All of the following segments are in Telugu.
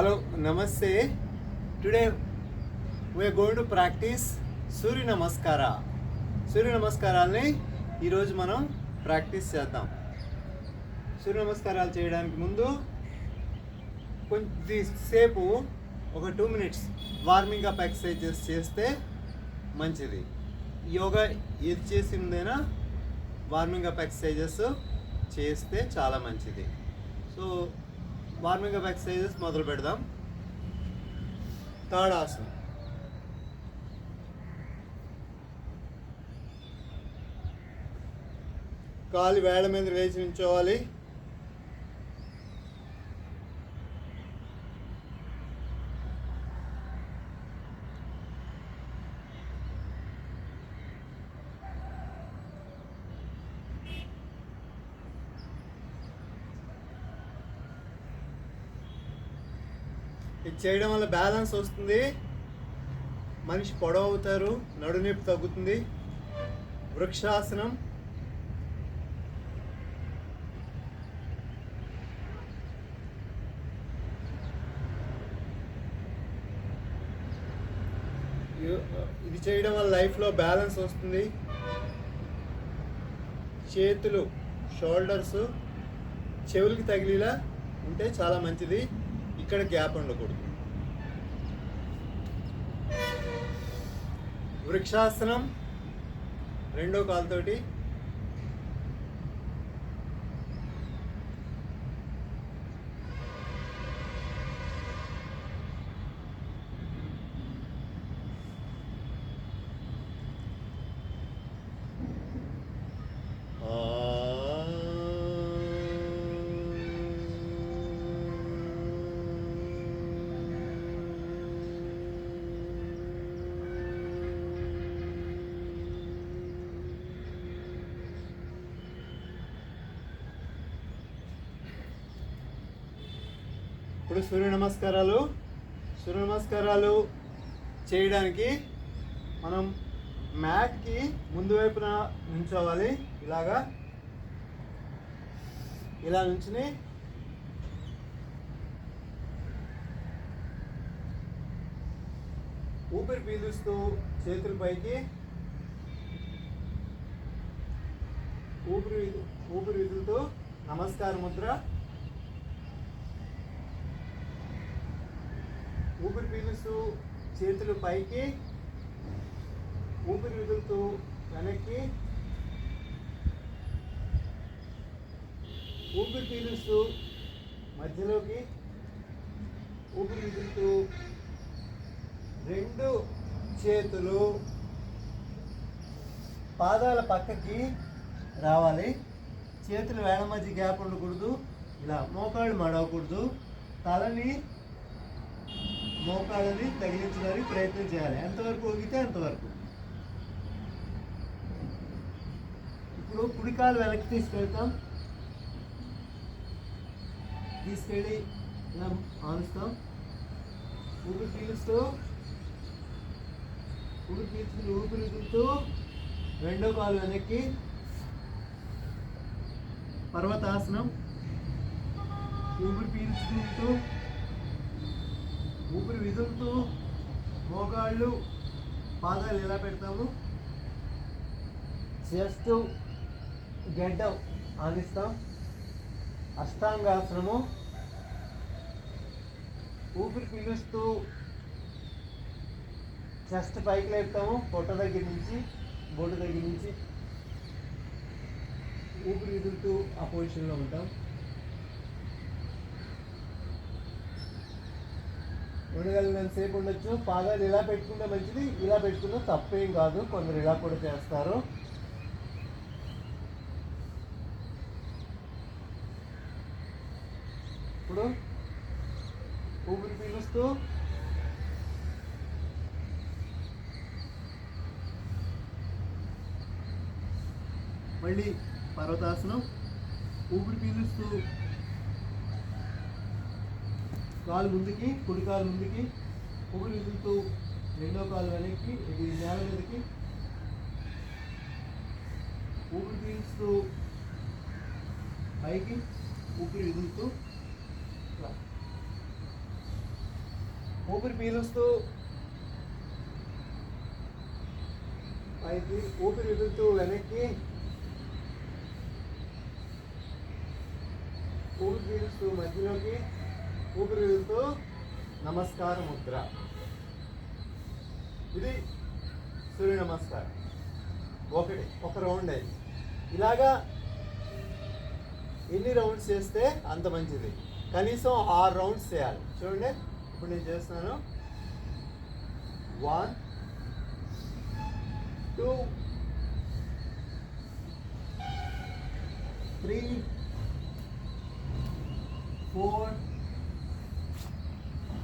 హలో నమస్తే today we are going to practice Surya Namaskar సూర్య నమస్కారాలని ఈరోజు మనం ప్రాక్టీస్ చేద్దాం. సూర్య నమస్కారాలు చేయడానికి ముందు కొద్దిసేపు ఒక two minutes warming up exercises చేస్తే మంచిది. యోగా ఏది చేసిందైనా వార్మింగ్ అప్ ఎక్సర్సైజెస్ చేస్తే చాలా మంచిది. సో వార్మింగ్ అప్ ఎక్సర్సైజెస్ మొదలు పెడదాం. థర్డ్ ఆసనం. కాలు వేళ మీద వేసి నించోవాలి. ఇది చేయడం వల్ల బ్యాలెన్స్ వస్తుంది. మనిషి పొడవు అవుతారు నడునొప్పి తగ్గుతుంది. వృక్షాసనం. ఇది చేయడం వల్ల లైఫ్లో బ్యాలెన్స్ వస్తుంది. చేతులు షోల్డర్స్ చెవులకి తగిలేలా ఉంటే చాలా మంచిది. ఇక్కడ గ్యాప్ ఉండకూడదు. వృక్షాసనం రెండో కాలుతోటి ఇప్పుడు సూర్య నమస్కారాలు. సూర్య నమస్కారాలు చేయడానికి మనం మ్యాట్కి ముందు వైపున నుంచోవాలి. ఇలాగా. ఇలా నుంచుని ఊపిరి పీలుస్తూ చేతుల పైకి ఊపిరి ఊపిరి విధులతో నమస్కార ముద్ర ఊపిరి పీలుస్తూ చేతులు పైకి ఊపిరి వదులుతూ వెనక్కి. ఊపిరి పీలుస్తూ మధ్యలోకి ఊపిరి వదులుతూ రెండు చేతులు పాదాల పక్కకి రావాలి. చేతులు వేళ మధ్య గ్యాప్ ఉండకూడదు. ఇలా మోకాళ్ళు మడవకూడదు. తలని మోకాలని తగిలించడానికి ప్రయత్నం చేయాలి. ఎంతవరకు ఊగితే అంతవరకు. ఇప్పుడు కుడికాలు వెనక్కి తీసుకెళ్తాం. తీసుకెళ్ళి ఇలా ఆనుస్తాం. ఊపిరి పీలుస్తూ ఊపిరి పీల్చుకుని ఊపిరి వదులుతూ రెండో కాలు వెనక్కి. పర్వతాసనం. ఊపిరి పీల్చుకుంటూ ఊపిరి విదులుతూ మోకాళ్ళు పాదాలు ఎలా పెడతాము? జస్ట్ గడ్డ ఆగిస్తాం అష్టాంగాసనము ఊపిరి పీలుస్తూ చెస్ట్ పైకి లేపుతాము. పొట్ట దగ్గర నుంచి బొడ్డు దగ్గర నుంచి. ఊపిరి విదులుతూ ఆ పొజిషన్లో ఉంటాం. ఉండగలిగినంత సేపు ఉండొచ్చు. పాదాలు ఇలా పెట్టుకుంటే మంచిది ఇలా పెట్టుకున్నా తప్పేం కాదు. కొందరు ఇలా కూడా చేస్తారు. ఇప్పుడు ఊపిరి పీలుస్తూ మళ్ళీ పర్వతాసనం. ఊపిరి పీలుస్తూ కాలు ముందుకి కుడి కాలు ముందుకి ఊపిరి వదులుతూ రెండో కాలు వెనక్కి ఇది నేల మీదకి. ఊపిరి పీలుస్తూ పైకి ఊపిరి వదులుతూ ఊపిరి పీలుస్తూ పైకి ఊపిరి వదులుతూ వెనక్కి. ఊపిరి పీలుస్తూ మధ్యలోకి. ఊపిరితో నమస్కార ముద్ర. ఇది సూర్య నమస్కారం. ఒకటి ఒక రౌండ్ అయింది. ఇలాగా ఎన్ని రౌండ్స్ చేస్తే అంత మంచిది. కనీసం ఆరు రౌండ్స్ చేయాలి. చూడండి ఇప్పుడు నేను చేస్తున్నాను. One two three four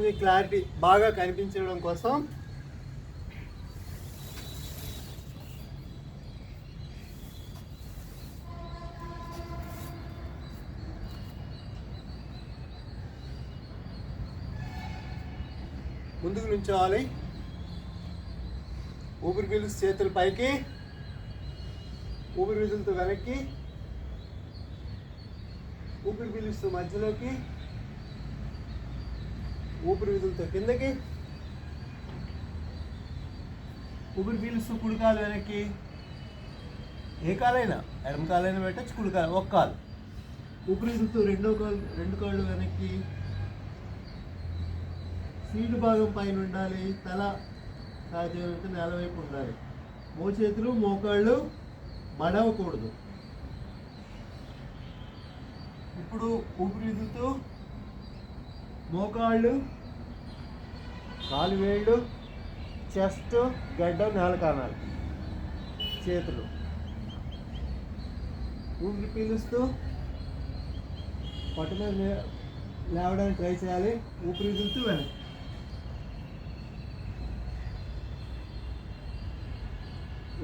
కొంచెం క్లారిటీ బాగా కనిపించడం కోసం ముందుకు నుంచోవాలి ఊపిరి పీలుస్తూ చేతులు పైకి ఊపిరి విదులుతూ వెనక్కి ఊపిరి పీలుస్తూ మధ్యలోకి ఊపిరి విధులతో కిందకి. ఊపిరి పీలుస్తూ కుడికాలు వెనక్కి. ఏ కాలైనా ఎడమ కాలైనా పెట్టచ్చు కుడికాలు ఒక కాలు. ఊపిరి విధులతో రెండో కాలు రెండు కాళ్ళు వెనక్కి. సీటు భాగం పైన ఉండాలి తల సాధ్యమైనంత నేల వైపు ఉండాలి. మోచేతులు మోకాళ్ళు మడవకూడదు. ఇప్పుడు ఊపిరి విదులుతూ మోకాళ్ళు కాలు వేళ్ళు చెస్ట్ గడ్డ నేల కానాలి చేతులు. ఊపిరి పీలుస్తూ పట్టు మీద లేవడానికి ట్రై చేయాలి. ఊపిరి విదులుతూ వెళ్ళాలి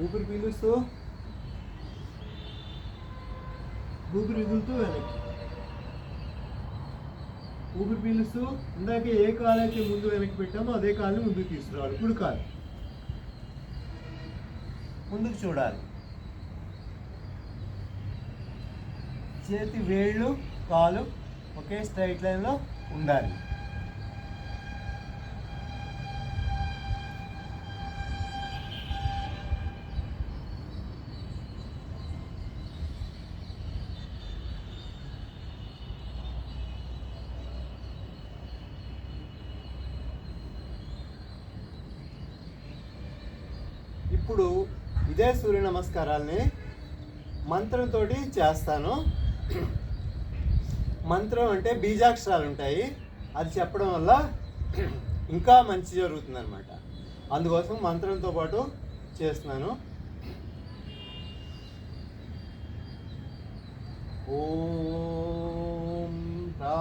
ఊపిరి పీలుస్తూ ఊపిరి వదులుతూ వెళ్ళాలి ఊపి పీలుస్తూ ఇందాక ఏ కాలు అయితే ముందు వెనక్కి పెట్టామో అదే కాలుని ముందుకు తీసుకురావాలి. కుడి కాలు. ముందుకు చూడాలి. చేతి వేళ్ళు కాలు ఒకే స్ట్రైట్ లైన్లో ఉండాలి ఇప్పుడు ఇదే సూర్య నమస్కారాలని మంత్రంతో చేస్తాను. మంత్రం అంటే బీజాక్షరాలు ఉంటాయి. అది చెప్పడం వల్ల ఇంకా మంచి జరుగుతుంది అనమాట అందుకోసం మంత్రంతో పాటు చేస్తున్నాను. ఓం రా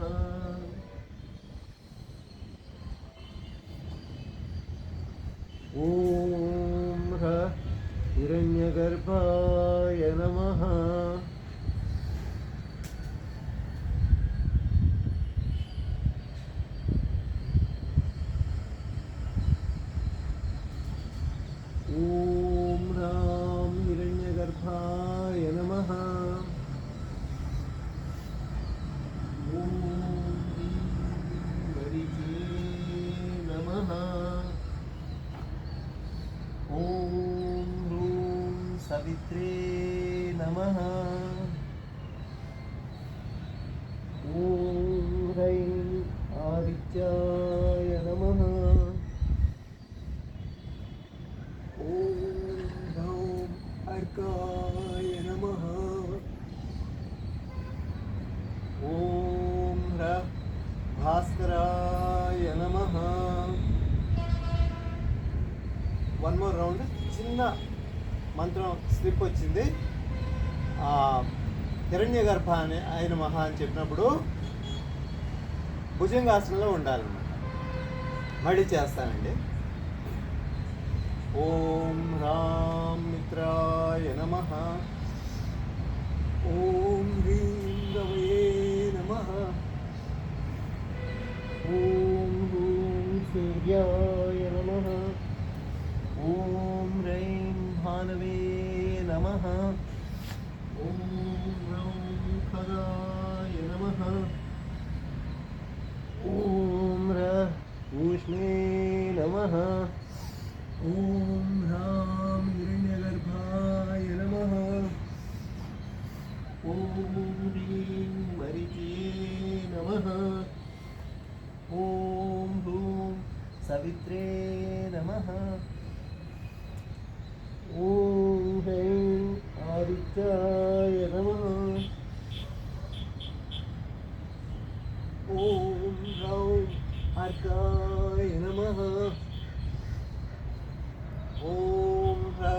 Uh-huh. సవిత్రే నమ ఓం హ్రైం ఆదిత్యాయ నమ ఓం రౌం అర్కాయ నమ ఓం హ్ర భాస్కరాయ నమ వన్ మోర్ రౌండ్ చిన్న మంత్రం స్లిప్ వచ్చింది ఆ, హిరణ్య గర్భ అని ఆయన మహా అని చెప్పినప్పుడు భుజంగాసనంలో ఉండాలన్నమాట. మళ్ళీ చేస్తానండి. ఓం రామ్ మిత్రాయ నమ. ఓం హ్రీం రవయే నమ. ఓం హూం సూర్యాయ ఖగాయ నమ ఓం ర ఊష్ణే నమ ఓం రాం హిరణ్యగర్భాయ నమ ఓం హ్రీం మరిచే నమ ఓం హూం సవిత్రే నమ ఓం హ్రైం ఆదిత్యాయ నమ ఓం రౌం అర్కాయ నమ ఓం హ్ర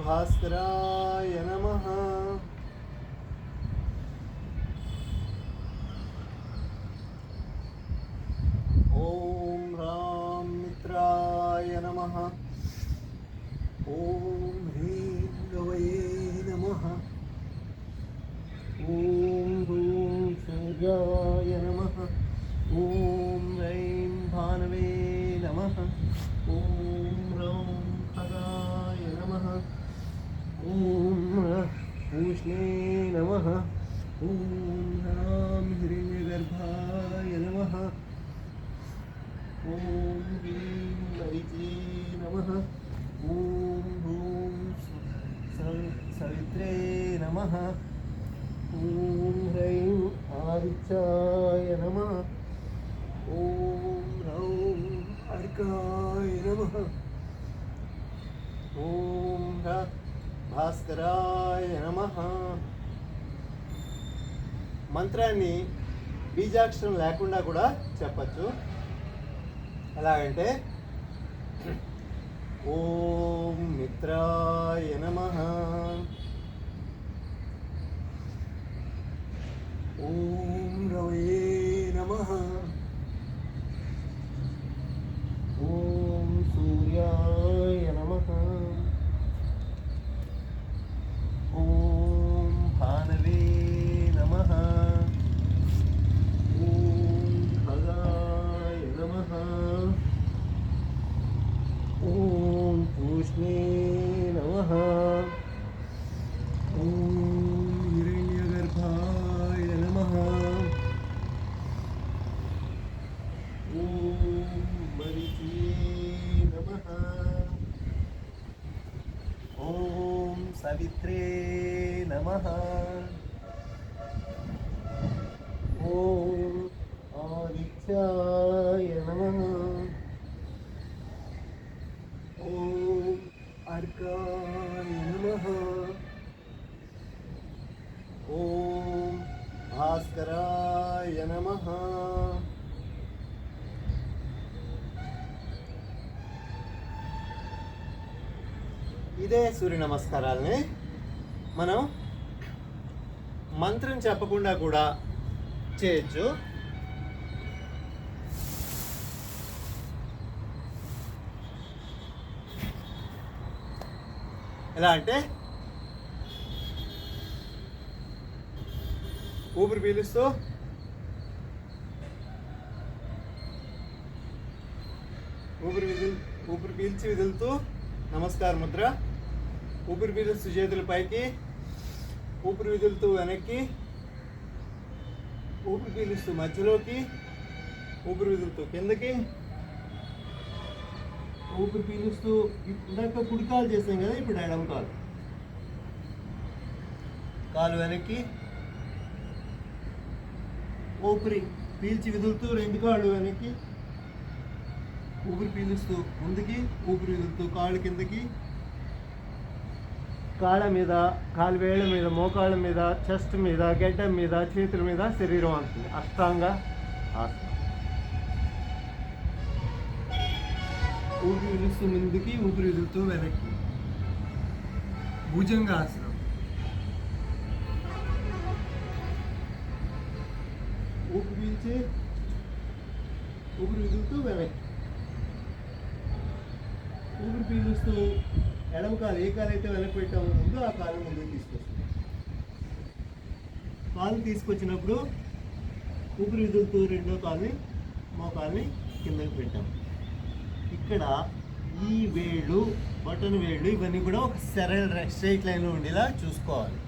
భాస్కరాయ నమ ఓం రామ్ మిత్రాయ నమ ఓం నమ ఓం రౌం ఖగాయ నమ ఓం ఊష్ణే నమ ఓం రాం హిరణ్యగర్భాయ నమ ఓం హ్రీం మరిచే నమ ఓం హూం సవిత్రే నమ ఓం హ్రైం ఆదిత్యాయ నమ ఓం రౌం అర్కాయ నమ ఓం హ్ర భాస్కరాయ నమ మంత్రాన్ని బీజాక్షరం లేకుండా కూడా చెప్పచ్చు. ఎలాగంటే ఓం మిత్రాయ నమ. ఓం రవయే నమ. ఓం సూర్యాయ నమ. ఓం పూష్ణే నమ ఓం హిరణ్యగర్భాయ నమ ఓం మరిచే నమ ఓం ఇదే సూర్య నమస్కారాలని మనం మంత్రం చెప్పకుండా కూడా చేయొచ్చు. ఎలా అంటే ఊపిరి పీలుస్తూ ఊపిరి విదులు ఊపిరి పీల్చి విదులుతూ నమస్కార ముద్ర ఊపిరి పీలుస్తూ చేతులు పైకి ఊపిరి విదులుతూ వెనక్కి ఊపిరి పీలుస్తూ మధ్యలోకి ఊపిరి విదులుతూ కిందకి ఊపిరి పీలుస్తూ ఇందాక కుడికాలు చేసాం కదా ఇప్పుడు ఎడమ కాలు. కాలు వెనక్కి ఊపిరి పీల్చి విదులుతూ రెండు కాళ్ళు వెనక్కి ఊపిరి పీలుస్తూ ముందుకి ఊపిరి విదులుతూ కాళ్ళు కిందకి కాళ్ళ మీద కాలు వేళ్ళ మీద మోకాళ్ళ మీద చెస్ట్ మీద గడ్డ మీద చేతుల మీద శరీరం అంటుంది. అష్టాంగ ఆసనం ఊపిరి విలుస్తూ ముందుకి ఊపిరి విదులుతూ వెనక్కి. భుజంగాసనం ఊపిరి పీల్చి ఊపిరి విదులుతూ వెనక్కి. ఊపిరి పీలుస్తూ ఎడమ కాలు ఏ కాలు అయితే వెనక్కి పెట్టామో ఉందో ఆ కాలు ముందుకు తీసుకొస్తుంది. కాలు తీసుకొచ్చినప్పుడు ఊపిరి విదులుతూ రెండో కాలుని మోకాల్ని కిందకి పెట్టాం. ఇక్కడ ఈ వేళ్ళు బటన్ వేళ్ళు ఇవన్నీ కూడా ఒక సరైన స్ట్రైట్ లైన్లో ఉండేలా చూసుకోవాలి.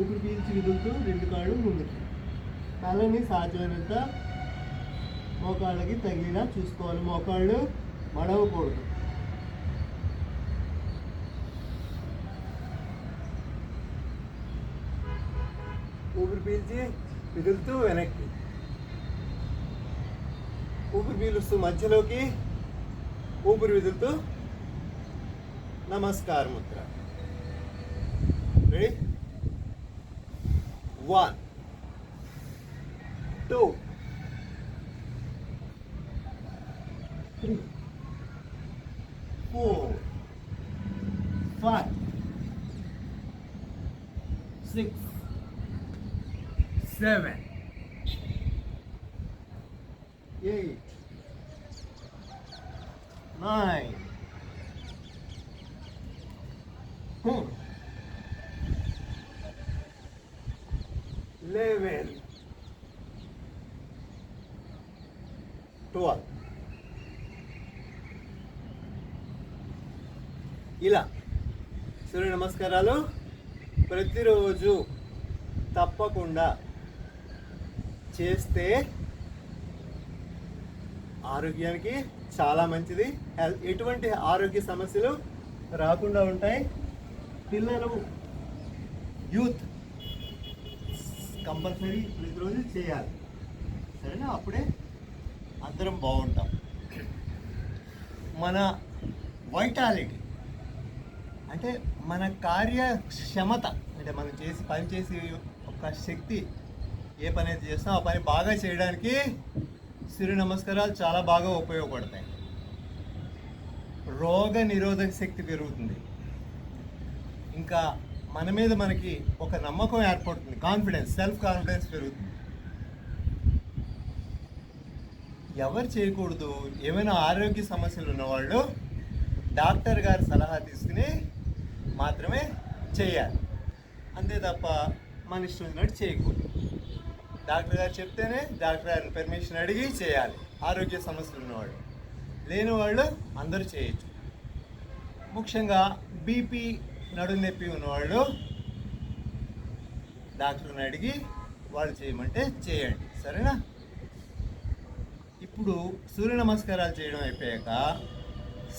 ఊపిరి పీల్చి విదులుతూ రెండు కాళ్ళు ముందుకు. తలని సాధ్యమైనంత మోకాళ్ళకి తగిలినా చూసుకోవాలి. మోకాళ్ళు మడవకూడదు. ఊపిరి పీల్చి పిదులుతూ వెనక్కి. ఊపిరి పీలుస్తూ మధ్యలోకి ఊపిరి విదులుతూ నమస్కార Mudra. Ready one two three Four, five, six, seven, eight, nine, ten, eleven, twelve. ఇలా. సూర్య నమస్కారాలు. ప్రతిరోజు తప్పకుండా చేస్తే ఆరోగ్యానికి చాలా మంచిది. హెల్త్ ఎటువంటి ఆరోగ్య సమస్యలు రాకుండా ఉంటాయి. పిల్లలు యూత్ కంపల్సరీ ప్రతిరోజు చేయాలి. సరేనా? అప్పుడే అందరం బాగుంటాం. మన వైటాలిటీ. అంటే మన కార్యక్షమత అంటే మనం చేసి పని చేసి ఒక శక్తి ఏ పని అయితే చేస్తామో ఆ పని బాగా చేయడానికి సూర్య నమస్కారాలు చాలా బాగా ఉపయోగపడతాయి. రోగ నిరోధక శక్తి పెరుగుతుంది. ఇంకా మన మీద మనకి ఒక నమ్మకం ఏర్పడుతుంది. కాన్ఫిడెన్స్ సెల్ఫ్ కాన్ఫిడెన్స్ పెరుగుతుంది. ఎవరు చేయకూడదు? ఏమైనా ఆరోగ్య సమస్యలు ఉన్నవాళ్ళు డాక్టర్ గారి సలహా తీసుకుని మాత్రమే చేయాలి. అంతే తప్ప మన ఇష్టం ఉన్నట్టు చేయకూడదు. డాక్టర్ గారు చెప్తేనే డాక్టర్ గారిని పర్మిషన్ అడిగి చేయాలి. ఆరోగ్య సమస్యలు ఉన్నవాళ్ళు. లేని వాళ్ళు అందరూ చేయొచ్చు. ముఖ్యంగా బీపీ నడు నొప్పి ఉన్నవాళ్ళు డాక్టర్ని అడిగి వాళ్ళు చేయమంటే చేయండి. సరేనా? ఇప్పుడు సూర్య నమస్కారాలు చేయడం అయిపోయాక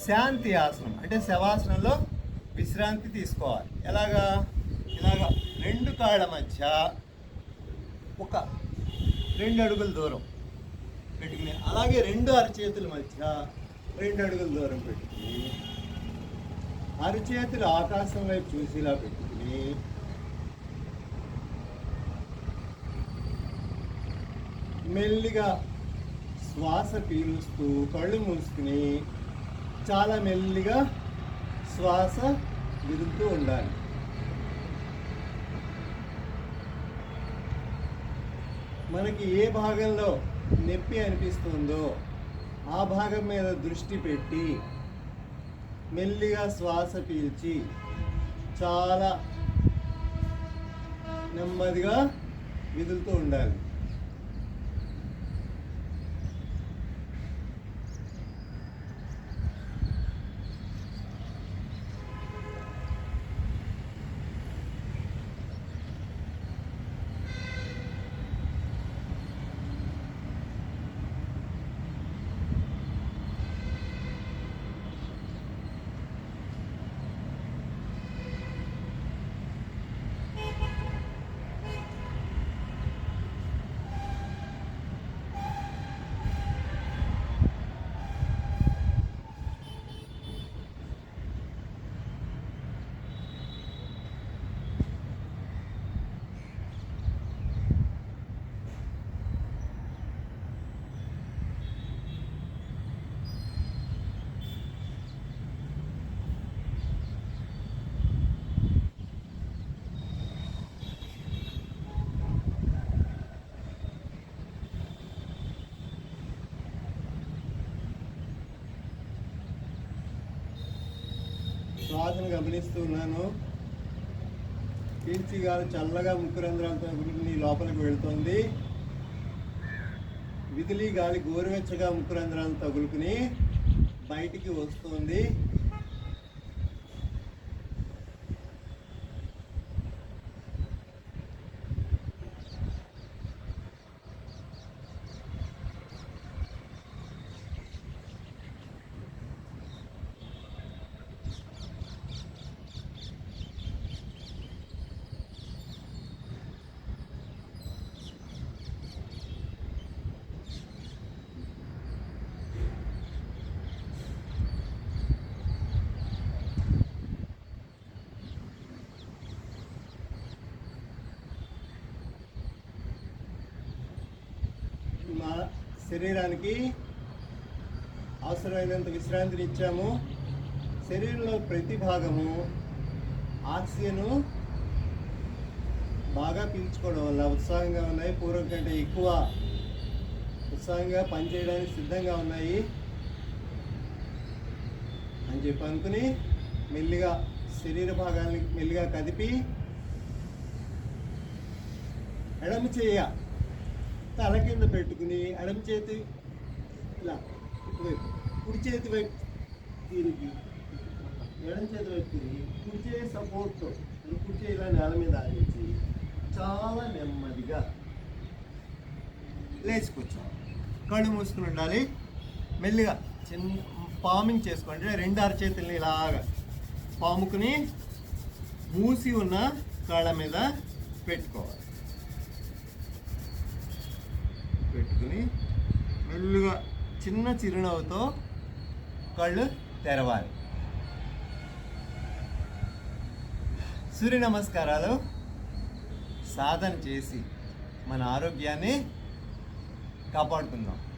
శాంతి ఆసనం అంటే శవాసనంలో విశ్రాంతి తీసుకోవాలి. ఎలాగా? ఇలాగా రెండు కాళ్ళ మధ్య ఒక రెండు అడుగుల దూరం పెట్టుకుని అలాగే రెండు అరచేతుల మధ్య రెండు అడుగుల దూరం పెట్టుకుని అరచేతులు ఆకాశం వైపు చూసేలా పెట్టుకుని మెల్లిగా శ్వాస పీలుస్తూ కళ్ళు మూసుకుని చాలా మెల్లిగా శ్వాస విరుగుతూ ఉండాలి. మనకి ఏ భాగంలో నొప్పి అనిపిస్తుందో ఆ భాగం మీద దృష్టి పెట్టి మెల్లిగా శ్వాస పీల్చి చాలా నెమ్మదిగా విదులుతూ ఉండాలి. శ్వాసను గమనిస్తూ ఉన్నాను పీల్చి చల్లగా ముక్కు రంధ్రాలతో నీ లోపలికి వెళుతోంది. విదిలి గాలి గోరువెచ్చగా ముక్కు రంధ్రాలను తగులుకుని బయటికి వస్తుంది మా శరీరానికి అవసరమైనంత విశ్రాంతిని ఇచ్చాము. శరీరంలో ప్రతి భాగము ఆక్సిజన్ బాగా పీల్చుకోవడం వల్ల ఉత్సాహంగా ఉన్నాయి. పూర్వం కంటే ఎక్కువ ఉత్సాహంగా పనిచేయడానికి సిద్ధంగా ఉన్నాయి. అని చెప్పి అనుకుని మెల్లిగా శరీర భాగాన్ని మెల్లిగా కదిపి ఎడమ చేయ తల కింద పెట్టుకుని ఎడమ చేతి ఇలా ఇటువైపు కుడి చేతి వైపు తిరిగి ఎడమ చేతి వైపు తిరిగి కుడి చేయి సపోర్ట్తో కుడి చేయి ఇలా నేల మీద ఆడించి చాలా నెమ్మదిగా లేచి కూర్చోవాలి కళ్ళు మూసుకుని ఉండాలి. మెల్లిగా చిన్న పామింగ్ చేసుకోండి. రెండు అరచేతుల్ని ఇలాగా పాముకుని మూసి ఉన్న కాళ్ళ మీద పెట్టుకోవాలి. పెట్టుకుని మెల్లుగా చిన్న చిరునవ్వుతో కళ్ళు తెరవాలి. సూర్య నమస్కారాలు సాధన చేసి మన ఆరోగ్యాన్ని కాపాడుకుందాం.